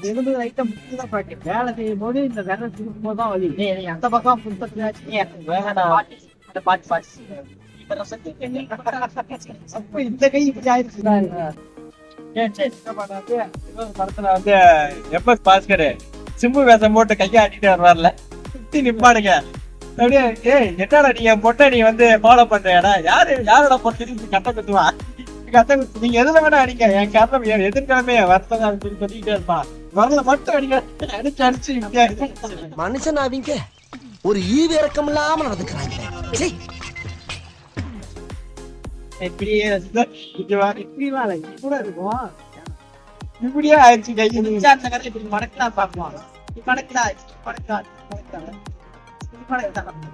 இது இருந்து லைட்டா முக்கியதான் பாட்டு. வேலை செய்யும் போது இந்த விரல் திருப்பும் போது தான் வலி. நீ அந்த பக்கம் வேணாடா அந்த பாட்டு பாட்டு அப்ப இந்த கை இப்படி இன்னொரு படத்துல வந்து எம்எஸ் பாஸ்கர் சிம்பு வேஷம் போட்டு கையை ஆட்டிட்டு வருவார்ல. சுத்தி நிப்பாடுங்க. அப்படியே ஏய் என்னடா நீ என் பொட்டை நீ வந்து ஃபாலோ பண்றியாடா? யாரு யாரோட நீ கட்ட குத்துவா? கத்த குத்து நீங்க எதுல வேணா அடிங்க. என் காரணம் எதிர்காலமே வருத்தம் சொல்லிக்கிட்டே இருப்பான். வரல மட்டும் அடிங்க. அடிச்சு அடிச்சு இப்படியா இருக்கு. மனுஷன் அவங்க ஒரு ஈவு இறக்கம் இல்லாம நடந்துக்கிறாங்க. இப்படியே கூட இருக்கும். ஆயிடுச்சு கை. அந்த கதை இப்படி மடக்கா பாக்குவான் மடக்கா மடக்கா மடக்கா மடக்கா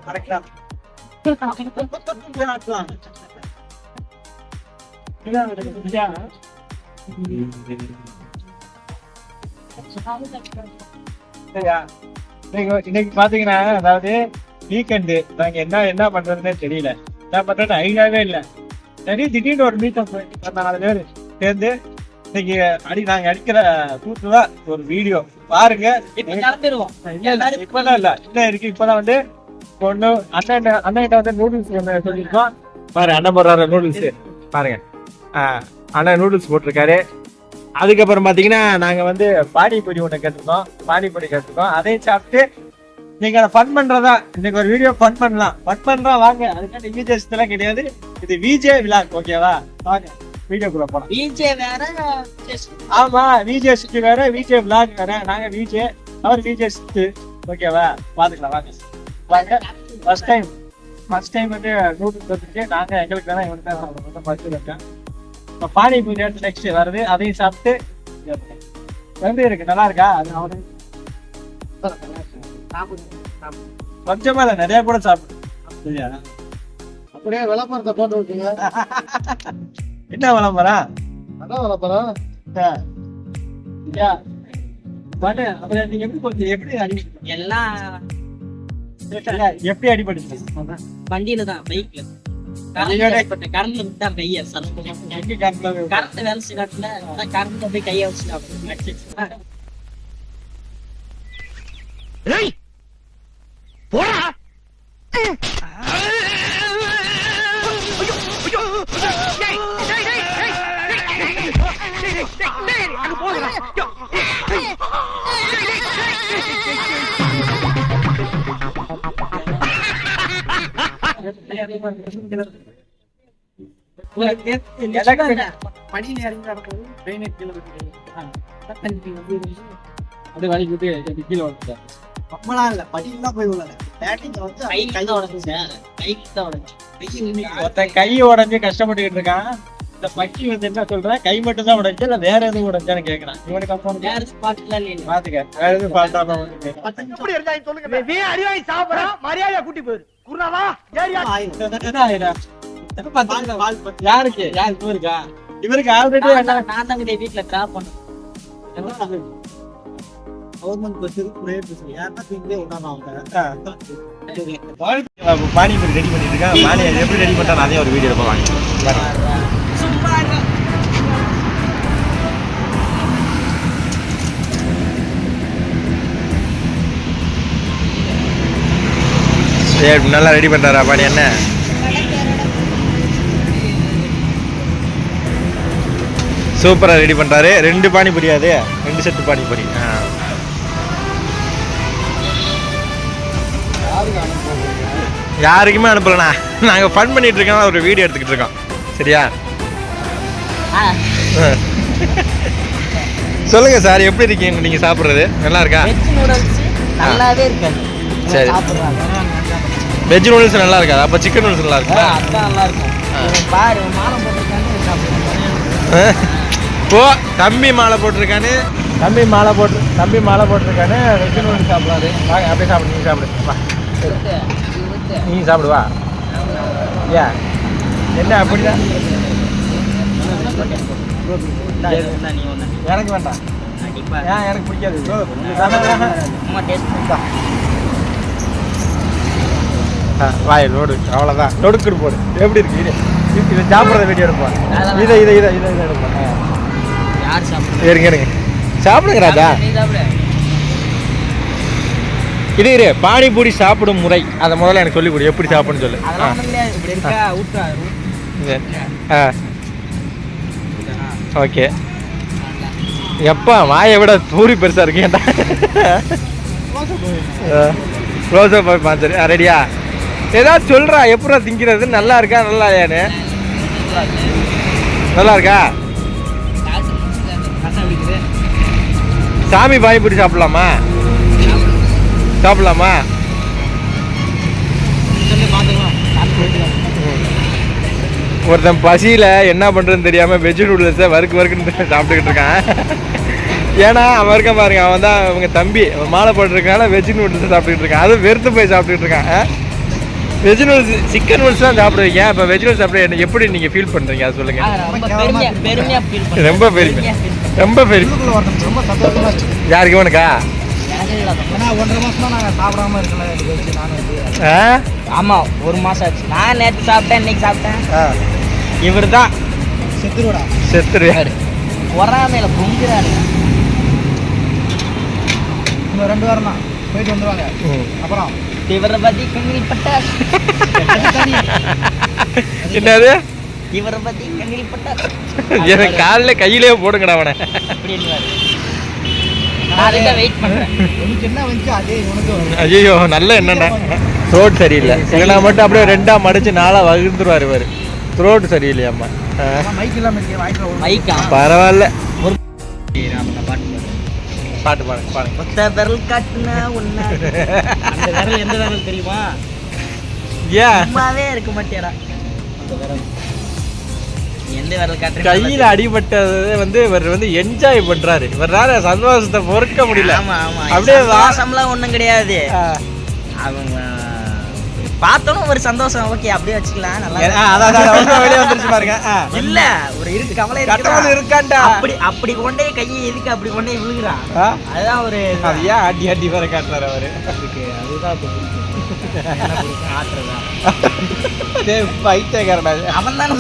மடக்கா சரியா? இன்னைக்கு இன்னைக்கு பாத்தீங்கன்னா அதாவது வீக்கெண்டு நாங்க என்ன என்ன பண்றதுன்னே தெரியல. என்ன பண்றது ஐடியாவே இல்ல. சரி திடீர்னு ஒரு மீட்டம் போயிட்டு நாலு பேர் சேர்ந்து. இன்னைக்கு அடி நாங்க அடிக்கிற கூத்துதான் ஒரு வீடியோ பாருங்க. இப்பதான் இல்ல. இன்னும் இருக்கு? இப்பதான் வந்து பொண்ணு அண்ணன் அண்ணன் வந்து நூடுல்ஸ் ஒண்ணு சொல்லியிருக்கோம். பாரு அண்ணன் போடுறாரு நூடுல்ஸ் பாருங்க. அண்ணன் நூடுல்ஸ் போட்டிருக்காரு. அதுக்கப்புறம் பாத்தீங்கன்னா நாங்க வந்து பானிபூரி ஒண்ணு கேட்டிருக்கோம் பானிபூரி கேட்டிருக்கோம். அதையும் சாப்பிட்டு நீங்க ஃபன் பண்றதா இன்னைக்கு ஒரு வீடியோ ஃபன் பண்ணலாம். ஃபன் பண்றா வாங்க. அதுக்கான விஜேஸ் எல்லாம் கிடையாது. இது விஜே விலாக் ஓகேவா வாங்க. வீடியோக்குள்ள போலாம். விஜே வேற ஆமா விஜே சிட்டி வேற விஜே விலாக் வேற. நாங்க விஜே அவர் விஜே சிட்டு ஓகேவா பாத்துக்கலாம் வாங்க. வாங்க. ஃபர்ஸ்ட் டைம் ஃபர்ஸ்ட் டைம் வந்து நூடுல்ஸ் வந்துட்டு நாங்க எங்களுக்கு வேணா இவனுக்கு தான் பத்து இருக்கேன் பானிபூரி எடுத்து நெக்ஸ்ட் வருது. அதையும் சாப்பிட்டு எப்படி இருக்கு. நல்லா இருக்கா? அது அவரு. கொஞ்சமா இல்ல. நிறைய கூட சாப்பிடு. சரியா அப்படியே விளம்பரத்தை போட்டு விட்டீங்க என்ன விளம்பரம்? அதான் விளம்பரம்? அப்புறம் நீங்க எப்படி கொஞ்சம் எப்படி அடி எல்லாம் எப்படி அடிபடுச்சு வண்டியில தான் பைக்ல. ஐயோடே. கரண்ட்ல விட்டு தான் கைய சரக்கு எங்க கண்ணுல கரண்ட் படியில இறங்கி கீழே அது வலிக்குது எப்படி வந்துட்டேன் நம்மளாம் இல்ல படியில தான் போய் உள்ளது பேட்டிங் வந்து பைக் தான் உடஞ்சுச்சு பைக் தான் உடஞ்சு ஒருத்தன் கை உடஞ்சு கஷ்டப்பட்டுக்கிட்டு இருக்கான் இந்த பக்கி வந்து என்ன சொல்றேன் கை மட்டும் தான் உடைஞ்சு இல்ல வேற எதுவும் உடைஞ்சான்னு கேக்குறான் இவனுக்கு அப்புறம் வேற ஸ்பாட்ல பாத்துக்க வேற எதுவும் பாத்தாம வந்து சொல்லுங்க நீ அறிவாய் சாப்பிடா மரியாதையா கூட்டி போயிரு. குருநாதா ஏரியா யாருக்கு? யாருக்கு இவருக்கா? இவருக்கு ஆல்ரெடி நான் தான் வீட்டுல டிராப் பண்ணேன் கவர்மெண்ட் பஸ் ப்ரைவேட் பஸ் யாருன்னா அவங்க. பானிபூரி ரெடி பண்ணிட்டு இருக்கேன் பானி எப்படி ரெடி பண்ணா அதே ஒரு வீடியோ போவாங்க. சரி நல்லா ரெடி பண்றாரா? பானி என்ன? சூப்பரா ரெடி பண்றாரு. ரெண்டு பானிபூரி அது. ரெண்டு செட்டு பானிபூரி ஆ. யாருக்குமே அனுப்பலண்ணா. நாங்க ஃபன் பண்ணிட்டு இருக்கோம் ஒரு வீடியோ எடுத்துக்கிட்டு இருக்கோம். சரியா? சொல்லுங்க சார் எப்படி இருக்கீங்க? நீங்க சாப்பிடுறது? நல்லா இருக்கா? நல்லாவே இருக்காது. சரி. வெஜ் நூடுல்ஸ் நல்லா இருக்கா அப்ப சிக்கன் நூடுல்ஸ் நல்லா இருக்கா அதான் நல்லா இருக்கும். பாரு மாலை ஓ தம்பி மாலை போட்டிருக்கானு தம்பி மாலை போட்டு தம்பி மாலை போட்டிருக்கானு வெஜ் நூடுல்ஸ் சாப்பிடாது வாங்க அப்படியே சாப்பிடு நீ சாப்பிடு. வா நீ சாப்பிடு வா. ஏன் என்ன அப்படிதான் எனக்கு வேண்டாம். ஏன் எனக்கு பிடிக்காது bro. இது தானே. சும்மா டேஸ்ட் ஆ, வாய் லோடு அவ்வளோதான் லொடுக்குடு போடு. எப்படி இருக்கு? இது இது- சாப்பிட்றத வீடியோ எடுப்போம். இதை இதை இதை இதை இதை எடுப்போம். யார் சாப்பிடுறது? இருங்க இருங்க சாப்பிடுங்க ராஜா. சாப்பிடு. இது இரு. பானிபூரி சாப்பிடும் முறை. அதை முதல்ல எனக்கு சொல்லிக் கொடு. எப்படி சாப்பிடணும்னு சொல்லு. ஆ. ஓகே. எப்பா வாயை விட பூரி பெருசா இருக்கு ஏன்டா க்ளோஸ் அப் பார்த்து ரெடியா ஏதாவது சொல்றா எப்படா திங்கிறது? நல்லா இருக்கா நல்லா இல்லையான்னு? நல்லா இருக்கா? சாமி பானிபூரி சாப்பிடலாமா? சாப்பிடலாமா? ஒருத்தன் பசியில் என்ன பண்ணுறதுன்னு தெரியாமல் வெஜ் நூடுல்ஸை வறுக்கு வறுக்குன்னு சாப்பிட்டுக்கிட்டு இருக்கான். ஏன்னா அவன் இருக்க பாருங்க அவன் தான் அவங்க தம்பி. அவன் மாலை போட்டிருக்கனால வெஜ் நூடுல்ஸ் சாப்பிட்டுக்கிட்டு இருக்கான். அதுவும் வெறுத்து போய் சாப்பிட்டுக்கிட்டு இருக்கான். வெஜ் நூடுல்ஸ் சிக்கன் நூடுல்ஸ் தான் சாப்பிடுவீங்க இப்போ வெஜ் நூடுல்ஸ் சாப்பிட என்ன- எப்படி நீங்கள் ஃபீல் பண்ணுறீங்க அதை சொல்லுங்கள் ரொம்ப பெருமையா பெருமையா feel பண்றேன். ரொம்ப பெருமை. ரொம்ப பெருமை. உள்ளுக்குள்ள ஒருத்தன் ரொம்ப சந்தோஷமா இருக்கு. யாருக்கு ஆ? ஆமா ஒரு மாசம் ஆச்சு. நான் நேத்து சாப்பிட்டேன் இன்னைக்கு சாப்பிட்டேன். ஆ. இவர் தான் செத்துருவடா செத்துருவார் பொறாமையில பொங்குறானுங்க இன்னும் ரெண்டு வாரம் தான். போயிட்டு வந்துருவாங்க. அப்புறம் இவரை பத்தி கண்ணில் பட்டார். என்னது? இவரை பத்தி கண்ணில் பட்டார். எனக்கு காலில் கையிலே போடுங்கடா அவனை. ஐயோ நல்ல என்னடா த்ரோட் சரியில்லை. இல்லைனா மட்டும் அப்படியே ரெண்டா மடிச்சு நாளா வகுந்துருவார் இவர். த்ரோட் சரியில்லையாம்மா. பரவாயில்ல. பாட்டு பாடுங்க பாடுங்க. மொத்த விரல் காட்டுனா ஒன்னா அந்த விரல் எந்த விரல் தெரியுமா? ஏன் சும்மாவே இருக்க மாட்டேடா அந்த விரல். எந்த விரல் காட்டுறீங்க? கையில அடிபட்டது வந்து இவர் வந்து என்ஜாய் பண்றாரு. இவரால சந்தோஷத்தை பொறுக்க முடியல. ஆமா ஆமா. அப்படியே வா- சந்தோஷம்லாம் ஒண்ணும் கிடையாது. அவங்க பார்த்தோம் ஒரு சந்தோஷம். ஓகே அப்படியே வச்சுக்கலாம். நல்லா வெளியே வந்துருச்சு பாருங்க. இல்ல ஒரு இருக்கு கவலை கடவுள் இருக்குதா? இருக்கான்டா அப்படி அப்படி கொண்டே கையை எதுக்கு அப்படி கொண்டே விழுகுறான்? அதுதான் ஒரு அது ஏன் அடி அடி வர காட்டுறாரு அவரு? அதுக்கு அதுதான் இப்ப பிடிக்கும் என்ன பிடிக்கும் ஆட்டுறதா? டேய், பைத்தியக்காரனா அவன் தானே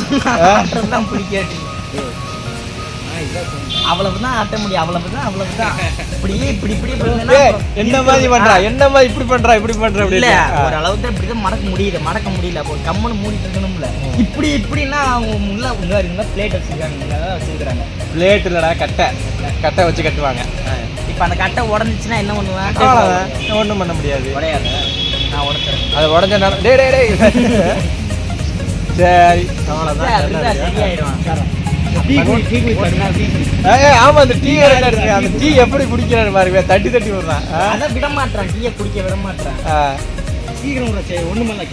ஆட்டுறது தான் ஆட்ட முடியும் அவ்வளவுதான் அவ்வளவுதான். இப்படியே இப்படி இப்படி டேய், அப்புறம் என்ன மாதிரி பண்றா? என்ன மாதிரி இப்படி பண்றா? இப்படி பண்றா? இல்ல அப்படின்னு ஒரு அளவுக்கு இப்படிதான் மடக்க முடியல மடக்க முடியல. அப்போ கம்முன்னு மூடிட்டு இருக்கணும்ல. இப்படி இப்படின்னா அவங்க உள்ள உங்க இருந்தா பிளேட் வச்சிருக்காங்க தான் வச்சிருக்காங்க பிளேட் இல்லடா கட்டை. கட்டை. வச்சு கட்டுவாங்க. இப்ப அந்த கட்டை உடஞ்சிச்சுன்னா என்ன பண்ணுவேன்? ஒண்ணும் பண்ண முடியாது. உடையாத. நான் உடைச்சிறேன் அது உடஞ்சனால டேய் டேய் டேய். சரி. ஏய், ஏய், ஆமா அந்த டீ எடுத்து அந்த டீ எப்படி குடிக்கிறாரு பாருங்க தட்டி தட்டி விடுறான்? அதான் விட மாட்டான் டீயை குடிக்க விட மாட்டான். சீக்கிரம் ஒண்ணும் இல்ல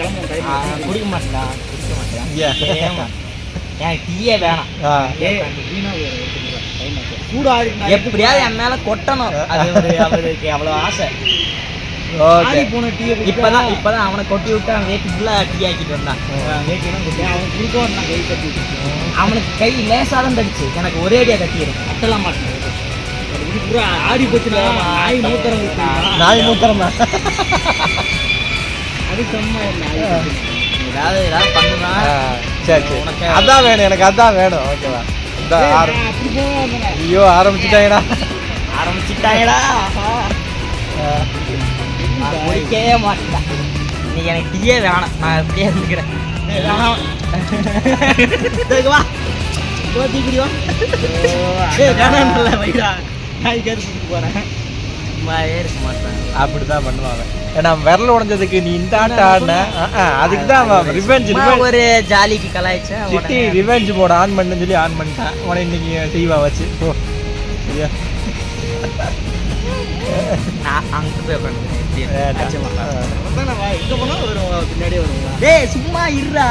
குடிக்க மாட்டான் குடிக்க மாட்டான். ஏன்? ஏமா. எனக்கு டீயே வேணாம். எப்படியாவது என் மேல கொட்டணும். அது ஒரு அவருக்கு அவ்வளவு ஆசை. இப்பதான் இப்பதான் அவனை கொட்டி விட்டு அவன் வேட்டி ஃபுல்லா டீ ஆக்கிட்டு வந்தான். அவனுக்கு கை லேசா தான் தடிச்சு. எனக்கு ஒரே அடியா தட்டிடும் கட்டலாம் மாட்டேன். ஆடி போச்சுல நாய் மூத்தரம் நாய் மூத்திரம்? தான் அது செம்ம ஏதாவது ஏதாவது பண்ணுதான் ஆ, சரி சரி. உனக்கு- அதான் வேணும் எனக்கு அதான் வேணும். ஓகேவா? ஐயோ ஆரம்பிச்சுட்டாங்கடா ஆரம்பிச்சுட்டாங்கடா நான் குடிக்கவே மாட்டேன். இன்னைக்கு எனக்கு டீயே வேணாம். நான் அப்படியே இருந்துக்கிறேன். வா. அப்படிதான் பண்ணுவாங்க ஏன்னா விரல் உடைஞ்சதுக்கு நீ இந்த ஆடின. அதுக்கு தான் ரிவெஞ்ச் ஒரு ஜாலிக்கு கலாய்ச்சேன் சிட்டி உடனே ரிவெஞ்ச் மோட் ஆன் பண்ணு சொல்லி ஆன் பண்ணிட்டான். உன இன்னைக்கு செய்வா வச்சு. ஓ அங்க போய் உட்காந்துக்கிறேன். பின்னாடியே வருவாங்க டேய் சும்மா இருடா.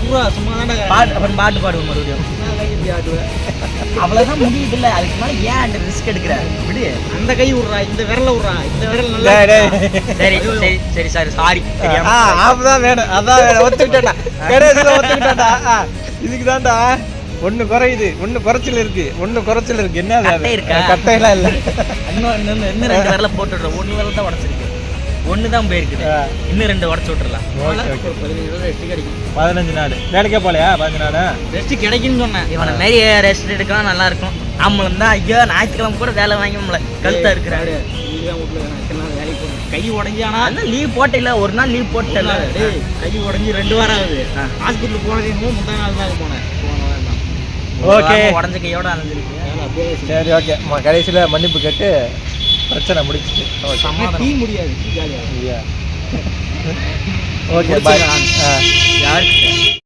பூரா சும்மா பாட்டு அப்புறம் பாட்டு பாடுவோம் மறுபடியும். அவ்வளவுதான் முடியுதுல்ல. அதுக்கு மேல ஏன் அந்த ரிஸ்க் எடுக்கிற? விடு. அந்த கை விடுறா இந்த விரல விடுறா. இந்த விரல் டேய், டேய். சரி சரி சரி சாரி சாரி ஆ, அப்பதான் வேணும். அதான் வேணும். ஒத்துக்கிட்டேன்டா. கடைசியில் ஒத்துக்கிட்டேன்டா. இதுக்கு தான்டா. ஒண்ணு குறையுது. ஒண்ணு குறைச்சல் இருக்கு. ஒண்ணு குறைச்சல் இருக்கு. என்ன? கட்டையெல்லாம் இல்ல. இன்னும் இன்னும் ரெண்டு விரல தான் உடச்சிருக்கு. ஒண்ணு தான் போயிருக்குது. இன்னும் ரெண்டு உடச்சு விட்டுறலாம். Okay okay. பதினஞ்சு நாள் வேலைக்கே போலையா பதினஞ்சு நாள்? ரெஸ்ட் கிடைக்குன்னு சொன்னேன். இவனை மாரி ரெஸ்ட் எடுக்கலாம் நல்லா இருக்கும். நம்மளும் தான். ஐயோ ஞாயிற்றுக்கிழமை கூட வேலை வாங்கி நம்மள கழுத்தா இருக்கிறாரு கை உடஞ்சி ஆனா அதான் லீவ் போட்டில ஒரு நாள் லீவ் போட்டல டேய், கை உடஞ்சி ரெண்டு வாரம் ஆகுது. ஹாஸ்பிட்டல் போனது முந்தா நாள் தான் போனேன். ஓகே. உடஞ்ச கையோட அப்படியே சரி ஓகே. கடைசியில் மன்னிப்பு கேட்டு பிரச்சனை முடிச்சிட்டு டீ முடியாது ஜாலியாக ஓகே பாய் ஆ. யாருக்கு